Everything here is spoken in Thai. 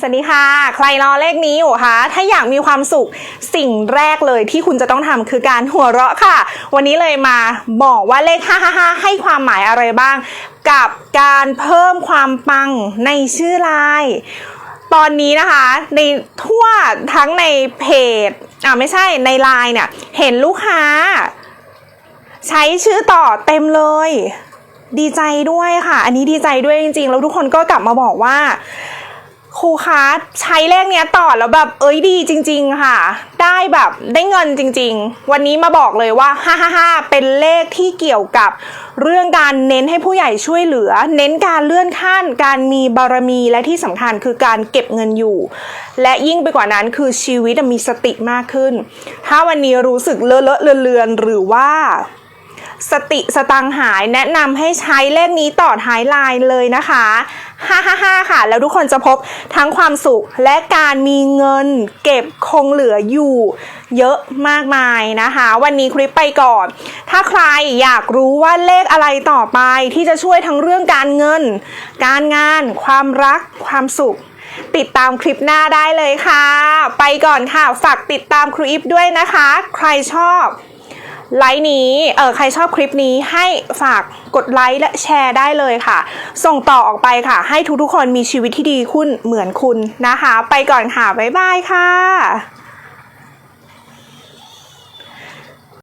สวัสดีค่ะ ใครรอเลขนี้อยู่คะ ถ้าอยากมีความสุขสิ่งแรกเลยที่คุณจะต้องทำคือการหัวเราะค่ะ วันนี้เลยมาบอกว่าเลข 555 ให้ความหมายอะไรบ้าง กับการเพิ่มความปังในชื่อไลน์ตอนนี้นะคะ ในทั่วทั้งในเพจอ่าไม่ใช่ในไลน์เนี่ย เห็นลูกค้า ใช้ชื่อต่อเต็มเลย ดีใจด้วยค่ะ อันนี้ดีใจด้วยจริงๆ แล้วทุกคนก็กลับมาบอกว่า ครูคะใช้เลขเนี้ยต่อแล้วแบบเอ้ยดีจริง ๆ ค่ะ ได้แบบได้เงินจริง ๆ วันนี้มาบอกเลยว่า 555 เป็นเลขที่เกี่ยวกับเรื่องการเน้นให้ผู้ใหญ่ช่วยเหลือ เน้นการเลื่อนขั้น การมีบารมีและที่สำคัญคือการเก็บเงินอยู่ และยิ่งไปกว่านั้นคือชีวิตมีสติมากขึ้น ถ้าวันนี้รู้สึกเลอะเลอะเลือนหรือว่า สติสตังหายแนะนำให้ใช้เลขนี้ต่อท้ายไลน์เลยนะคะ555 ค่ะ แล้วทุกคนจะพบทั้งความสุขและการมีเงินเก็บคงเหลืออยู่เยอะมากมายนะคะ วันนี้คลิปไปก่อน ถ้าใครอยากรู้ว่าเลขอะไรต่อไปที่จะช่วยทั้งเรื่องการเงิน การงาน ความรัก ความสุข ติดตามคลิปหน้าได้เลยค่ะ ไปก่อนค่ะ ฝากติดตามครูอิฟด้วยนะคะ ใครชอบ ไลค์นี้ เออใครชอบคลิปนี้ให้ฝากกดไลค์และแชร์ได้เลยค่ะ ส่งต่อออกไปค่ะ ให้ทุกๆคนมีชีวิตที่ดีขึ้นเหมือนคุณนะคะ ไปก่อนค่ะ บ๊ายบายค่ะ